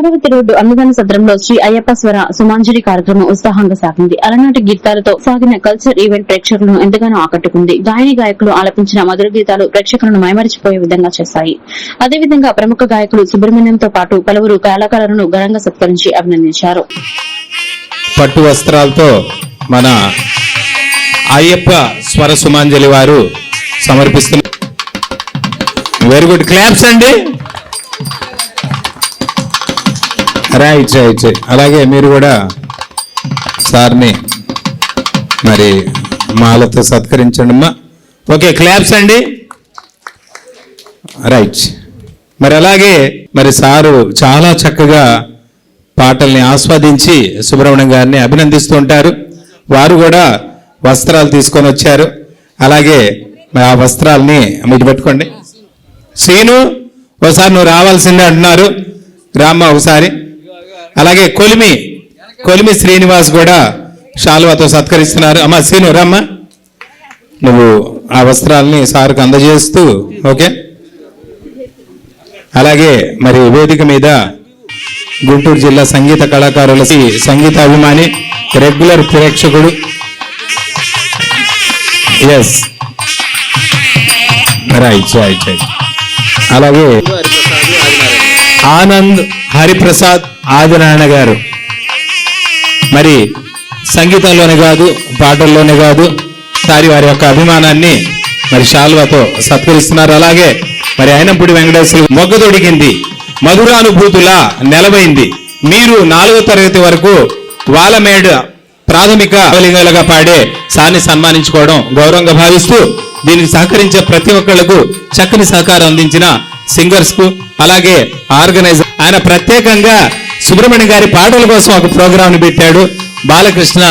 Amaravati road అన్నదాన సత్రంలో శ్రీ అయ్యప్ప స్వర సుమాంజలి కార్యక్రమం ఉత్సాహంగా సాగింది. అలనాటి గీతాలతో సాగిన కల్చర్ ఈవెంట్ ప్రేక్షకులను ఎంతగానో ఆకట్టుకుంది. గాయని గాయకులు ఆలపించిన మధుర గీతాలు ప్రేక్షకులను మైమరిచిపోయే విధంగా చేశాయి. అదేవిధంగా ప్రముఖ గాయకులు సుబ్రహ్మణ్యంతో పాటు పలువురు కళాకారులను ఘనంగా సత్కరించి అభినందించారు. పట్టు వస్త్రాలతో మన అయ్యప్ప స్వర సుమాంజలి వారు సమర్పిస్తున్న వెరీ గుడ్ క్లాప్స్ అండి. రైట్ రైట్ అలాగే మీరు కూడా సార్ని మరి మాలతో సత్కరించండి అమ్మా. ఓకే క్లాప్స్ అండి. రైట్ మరి అలాగే మరి సారు చాలా చక్కగా పాటల్ని ఆస్వాదించి సుబ్రహ్మణ్యం గారిని అభినందిస్తుంటారు వారు కూడా వస్త్రాలు తీసుకొని వచ్చారు. అలాగే మరి ఆ వస్త్రాలని మీరు పెట్టుకోండి. సీను ఒకసారి నువ్వు రావాల్సిందే అంటున్నారు. రామ్మ ఒకసారి. అలాగే కొలిమి కొలిమి శ్రీనివాస్ కూడా శాలువాతో సత్కరిస్తున్నారు. అమ్మ శ్రీను రమ్మ. నువ్వు ఆ వస్త్రాలని సార్కు అందజేస్తూ ఓకే? అలాగే మరి వేదిక మీద గుంటూరు జిల్లా సంగీత కళాకారుల సంగీత అభిమాని రెగ్యులర్ ప్రేక్షకుడు. ఎస్ రైట్ రైట్ రైట్ అలాగే ఆనంద్ హరిప్రసాద్ ఆదినారాయణ గారు. మరి సంగీతంలోనే కాదు పాటల్లోనే కాదు సారి వారి యొక్క అభిమానాన్ని మరి శాల్వతో సత్కరిస్తున్నారు. అలాగే మరి అయినప్పుడు వెంకటేశ్వర మొగ్గ తొడిగింది మధురానుభూతుల నెలవైంది. మీరు నాలుగో తరగతి వరకు వాలమేడ ప్రాథమిక అవలింగాలుగా పాడే సార్ని సన్మానించుకోవడం గౌరవంగా భావిస్తూ దీనికి సహకరించే ప్రతి ఒక్కళ్ళకు చక్కని సహకారం అందించిన సింగర్స్కు అలాగే ఆర్గనైజర్ ఆయన ప్రత్యేకంగా సుబ్రహ్మణ్య గారి పాటల కోసం ఒక ప్రోగ్రాంని పెట్టాడు బాలకృష్ణ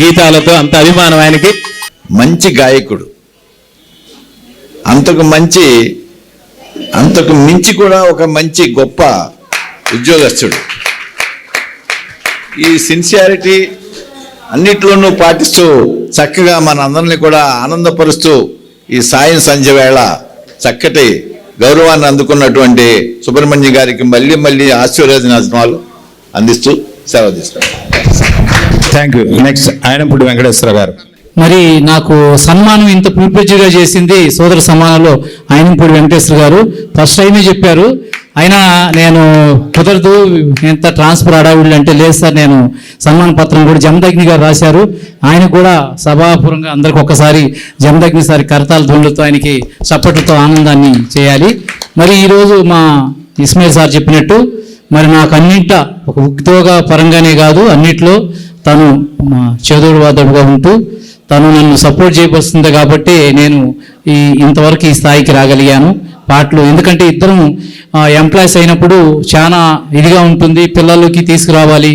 గీతాలతో. అంత అభిమానం ఆయనకి. మంచి గాయకుడు. అంతకు మంచి అంతకు మించి కూడా ఒక మంచి గొప్ప ఉద్యోగస్తుడు. ఈ సిన్సియారిటీ అన్నిట్లోనూ పాటిస్తూ చక్కగా మన అందరిని కూడా ఆనందపరుస్తూ ఈ సాయం సంధ్య వేళ చక్కటి గౌరవాన్ని అందుకున్నటువంటి సుబ్రహ్మణ్య గారికి మళ్ళీ మళ్ళీ ఆశీర్వదనాలు అందిస్తూ సెలవు తీసుకుంటాం thank you next Ayanapudi Venkateswara garu. మరి నాకు సన్మానం ఇంత పూర్తిగా చేసింది సోదర సమానంలో ఆయనంపూడి వెంకటేశ్వర గారు. ఫస్ట్ టైమే చెప్పారు. అయినా నేను కుదరదు ఎంత ట్రాన్స్ఫర్ అడావిళ్ళు అంటే లేదు సార్ నేను సన్మాన పత్రం కూడా జమదగ్ని గారు రాశారు. ఆయన కూడా సభాపూర్వంగా అందరికి ఒక్కసారి జమదగ్ని సారి కరతాల ధ్వనులతో ఆయనకి చప్పట్లతో ఆనందాన్ని చేయాలి. మరి ఈరోజు మా ఇస్మాయిల్ సార్ చెప్పినట్టు మరి నాకు అన్నింట ఒక ఉద్యోగ పరంగానే కాదు అన్నిట్లో తను చదువుడు చేదోడు ఉంటూ తను నన్ను సపోర్ట్ చేయబోస్తుంది కాబట్టి నేను ఈ ఇంతవరకు ఈ స్థాయికి రాగలిగాను పాటలు. ఎందుకంటే ఇద్దరం ఎంప్లాయీస్ అయినప్పుడు చాలా ఇదిగా ఉంటుంది పిల్లలకి తీసుకురావాలి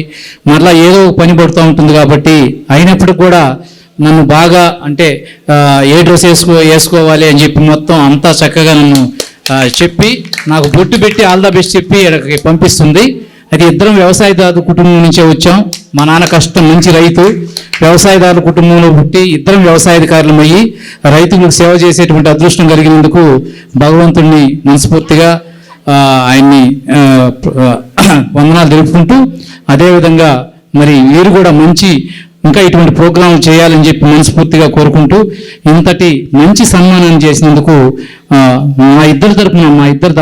మరలా ఏదో పని పడుతూ ఉంటుంది కాబట్టి అయినప్పుడు కూడా నన్ను బాగా అంటే ఏ డ్రెస్ వేసుకో వేసుకోవాలి అని చెప్పి మొత్తం అంతా చక్కగా నన్ను చెప్పి నాకు బొట్టు పెట్టి ఆల్ ద బెస్ట్ చెప్పి ఇక్కడికి పంపిస్తుంది. అది ఇద్దరం వ్యవసాయదారు కుటుంబం నుంచే వచ్చాం. మా నాన్న కష్టం మంచి రైతు. వ్యవసాయదారుల కుటుంబంలో పుట్టి ఇద్దరం వ్యవసాయాధికారులం అయ్యి రైతులకు సేవ చేసేటువంటి అదృష్టం కలిగినందుకు భగవంతుడిని మనస్ఫూర్తిగా ఆయన్ని వందనాలు తెలుపుకుంటూ అదేవిధంగా మరి మీరు కూడా మంచి ఇంకా ఇటువంటి ప్రోగ్రాం చేయాలని చెప్పి మనస్ఫూర్తిగా కోరుకుంటూ ఇంతటి మంచి సన్మానం చేసినందుకు మా ఇద్దరి తరపున మా ఇద్దరు